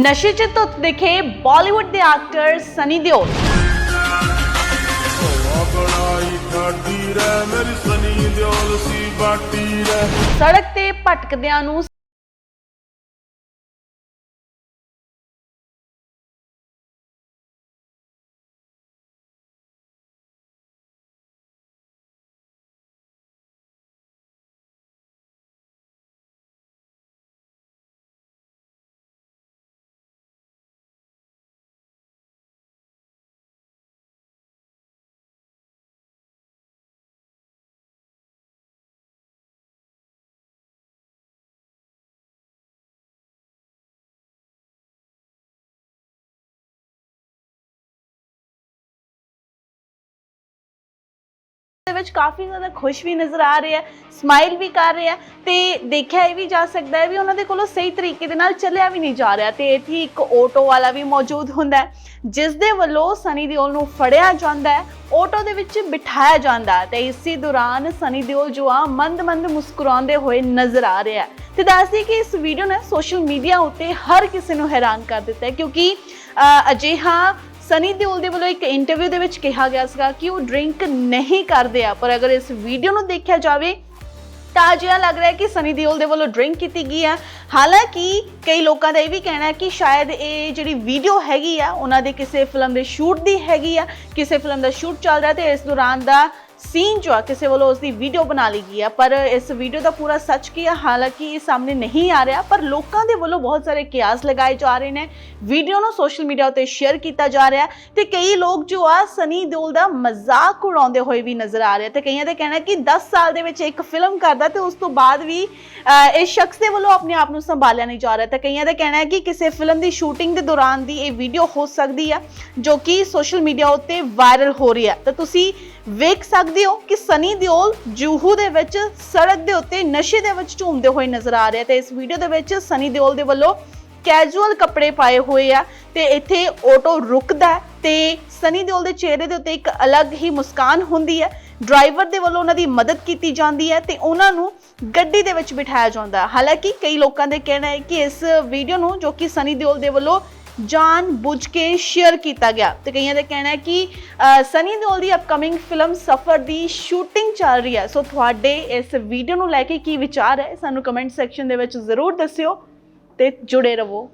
ਨਸ਼ੇ 'ਚ ਧੁੱਤ ਦਿਖੇ ਬਾਲੀਵੁੱਡ ਦੇ ਐਕਟਰ ਸਨੀ ਦਿਓਲ। ਸੜਕ ਤੇ ਭਟਕਦਿਆਂ ਨੂੰ ਦੇ ਵਿੱਚ ਕਾਫੀ ਜ਼ਿਆਦਾ ਖੁਸ਼ ਵੀ ਨਜ਼ਰ ਆ ਰਹੇ ਆ ਸਮਾਈਲ ਵੀ ਕਰ ਰਹੇ ਆ ਤੇ ਦੇਖਿਆ ਇਹ ਵੀ ਜਾ ਸਕਦਾ ਹੈ ਵੀ ਉਹਨਾਂ ਦੇ ਕੋਲੋਂ ਸਹੀ ਤਰੀਕੇ ਦੇ ਨਾਲ ਚੱਲਿਆ ਵੀ ਨਹੀਂ ਜਾ ਰਿਹਾ ਤੇ ਇੱਥੇ ਇੱਕ ਆਟੋ ਵਾਲਾ ਵੀ ਮੌਜੂਦ ਹੁੰਦਾ ਹੈ ਜਿਸ ਦੇ ਵੱਲੋਂ ਸਨੀ ਦਿਓਲ ਨੂੰ ਫੜਿਆ ਜਾਂਦਾ ਹੈ ਆਟੋ ਦੇ ਵਿੱਚ ਬਿਠਾਇਆ ਜਾਂਦਾ ਤੇ ਇਸੇ ਦੌਰਾਨ ਸਨੀ ਦਿਓਲ ਜੋ ਆ ਮੰਦ-ਮੰਦ ਮੁਸਕਰਾਉਂਦੇ ਹੋਏ ਨਜ਼ਰ ਆ ਰਿਹਾ ਹੈ। ਤੇ ਦੱਸਦੀ ਕਿ ਇਸ ਵੀਡੀਓ ਨੇ ਸੋਸ਼ਲ ਮੀਡੀਆ ਉੱਤੇ ਹਰ ਕਿਸੇ ਨੂੰ ਹੈਰਾਨ ਕਰ ਦਿੱਤਾ ਹੈ ਕਿਉਂਕਿ ਅ, ਅਜਿਹਾ ਸਨੀ ਦਿਓਲ ਦੇ ਵੱਲੋਂ ਇੱਕ ਇੰਟਰਵਿਊ ਦੇ ਵਿੱਚ ਕਿਹਾ ਗਿਆ ਸੀਗਾ ਕਿ ਉਹ ਡਰਿੰਕ ਨਹੀਂ ਕਰਦੇ ਆ। ਪਰ ਅਗਰ ਇਸ ਵੀਡੀਓ ਨੂੰ ਦੇਖਿਆ ਜਾਵੇ ਤਾਂ ਅਜਿਹਾ ਲੱਗ ਰਿਹਾ ਕਿ ਸਨੀ ਦਿਓਲ ਦੇ ਵੱਲੋਂ ਡਰਿੰਕ ਕੀਤੀ ਗਈ ਹੈ ਹਾਲਾਂਕਿ ਕਈ ਲੋਕਾਂ ਦਾ ਇਹ ਵੀ ਕਹਿਣਾ ਹੈ ਕਿ ਸ਼ਾਇਦ ਇਹ ਜਿਹੜੀ ਵੀਡੀਓ ਹੈਗੀ ਆ, ਉਹਨਾਂ ਦੇ ਕਿਸੇ ਫਿਲਮ ਦੇ ਸ਼ੂਟ ਦੀ ਹੈਗੀ ਆ। ਕਿਸੇ ਫਿਲਮ ਦਾ ਸ਼ੂਟ ਚੱਲ ਰਿਹਾ ਤੇ ਇਸ ਦੌਰਾਨ ਦਾ ਸੀਨ ਜੋ ਆ ਕਿਸੇ ਵੱਲੋਂ ਉਸ ਦੀ ਵੀਡੀਓ ਬਣਾ ਲਈ ਗਈ ਆ ਪਰ ਇਸ ਵੀਡੀਓ ਦਾ ਪੂਰਾ ਸੱਚ ਕੀ ਆ ਹਾਲਾਂਕਿ ਇਹ ਸਾਹਮਣੇ ਨਹੀਂ ਆ ਰਿਹਾ ਪਰ ਲੋਕਾਂ ਦੇ ਵੱਲੋਂ ਬਹੁਤ ਸਾਰੇ ਕਿਆਸ ਲਗਾਏ ਜਾ ਰਹੇ ਨੇ ਵੀਡੀਓ ਨੂੰ ਸੋਸ਼ਲ ਮੀਡੀਆ ਉੱਤੇ ਸ਼ੇਅਰ ਕੀਤਾ ਜਾ ਰਿਹਾ ਹੈ ਤੇ ਕਈ ਲੋਕ ਜੋ ਆ ਸਨੀ ਦਿਓਲ ਦਾ ਮਜ਼ਾਕ ਉਡਾਉਂਦੇ ਹੋਏ ਵੀ ਨਜ਼ਰ ਆ ਰਹੇ ਤੇ ਕਈਆਂ ਦਾ ਕਹਿਣਾ ਕਿ 10 ਸਾਲ ਦੇ ਵਿੱਚ ਇੱਕ ਫਿਲਮ ਕਰਦਾ ਤੇ ਉਸ ਤੋਂ ਬਾਅਦ ਵੀ ਇਸ ਸ਼ਖਸ ਦੇ ਵੱਲੋਂ ਆਪਣੇ ਆਪ ਨੂੰ ਸੰਭਾਲਿਆ ਨਹੀਂ ਜਾ ਰਿਹਾ ਤੇ ਕਈਆਂ ਦਾ ਕਹਿਣਾ ਹੈ ਕਿ ਕਿਸੇ ਫਿਲਮ ਦੀ ਸ਼ੂਟਿੰਗ ਦੇ ਦੌਰਾਨ ਦੀ ਇਹ ਵੀਡੀਓ ਹੋ ਸਕਦੀ ਆ ਜੋ ਕਿ ਸੋਸ਼ਲ ਮੀਡੀਆ ਉੱਤੇ ਵਾਇਰਲ ਹੋ ਰਹੀ ਹੈ ਤਾਂ ਤੁਸੀਂ ਵੇਖ ਸਕਦੇ ਹੋ ਕਿ ਸਨੀ ਦਿਓਲ ਜੂਹੂ ਦੇ ਵਿੱਚ ਸੜਕ ਦੇ ਉੱਤੇ ਨਸ਼ੇ ਦੇ ਵਿੱਚ ਝੂਮਦੇ ਹੋਏ ਨਜ਼ਰ ਆ ਰਿਹਾ ਤੇ ਇਸ ਵੀਡੀਓ ਦੇ ਵਿੱਚ ਸਨੀ ਦਿਓਲ ਦੇ ਵੱਲੋਂ ਕੈਜੂਅਲ ਕੱਪੜੇ ਪਾਏ ਹੋਏ ਆ ਤੇ ਇੱਥੇ ਆਟੋ ਰੁਕਦਾ ਤੇ ਸਨੀ ਦਿਓਲ ਦੇ ਚਿਹਰੇ ਦੇ ਉੱਤੇ ਇੱਕ ਅਲੱਗ ਹੀ ਮੁਸਕਾਨ ਹੁੰਦੀ ਹੈ। ਡਰਾਈਵਰ ਦੇ ਵੱਲੋਂ ਉਹਨਾਂ ਦੀ ਮਦਦ ਕੀਤੀ ਜਾਂਦੀ ਹੈ ਤੇ ਉਹਨਾਂ ਨੂੰ ਗੱਡੀ ਦੇ ਵਿੱਚ ਬਿਠਾਇਆ ਜਾਂਦਾ ਹੈ। ਹਾਲਾਂਕਿ ਕਈ ਲੋਕਾਂ ਦੇ ਕਹਿਣਾ ਹੈ ਕਿ ਇਸ ਵੀਡੀਓ ਨੂੰ ਜੋ ਕਿ ਸਨੀ ਦਿਓਲ ਦੇ ਵੱਲੋਂ ਜਾਣ ਬੁੱਝ ਕੇ ਸ਼ੇਅਰ ਕੀਤਾ ਗਿਆ। ਤੇ ਕਈਆਂ ਦਾ ਕਹਿਣਾ ਹੈ ਕਿ ਸਨੀ ਦਿਓਲ ਦੀ ਅਪਕਮਿੰਗ ਫਿਲਮ ਸਫਰ ਦੀ ਸ਼ੂਟਿੰਗ ਚੱਲ ਰਹੀ ਹੈ। ਸੋ ਤੁਹਾਡੇ ਇਸ ਵੀਡੀਓ ਨੂੰ ਲੈ ਕੇ ਕੀ ਵਿਚਾਰ ਹੈ? ਸਾਨੂੰ ਕਮੈਂਟ ਸੈਕਸ਼ਨ ਦੇ ਵਿੱਚ ਜ਼ਰੂਰ ਦੱਸਿਓ ਤੇ ਜੁੜੇ ਰਹੋ।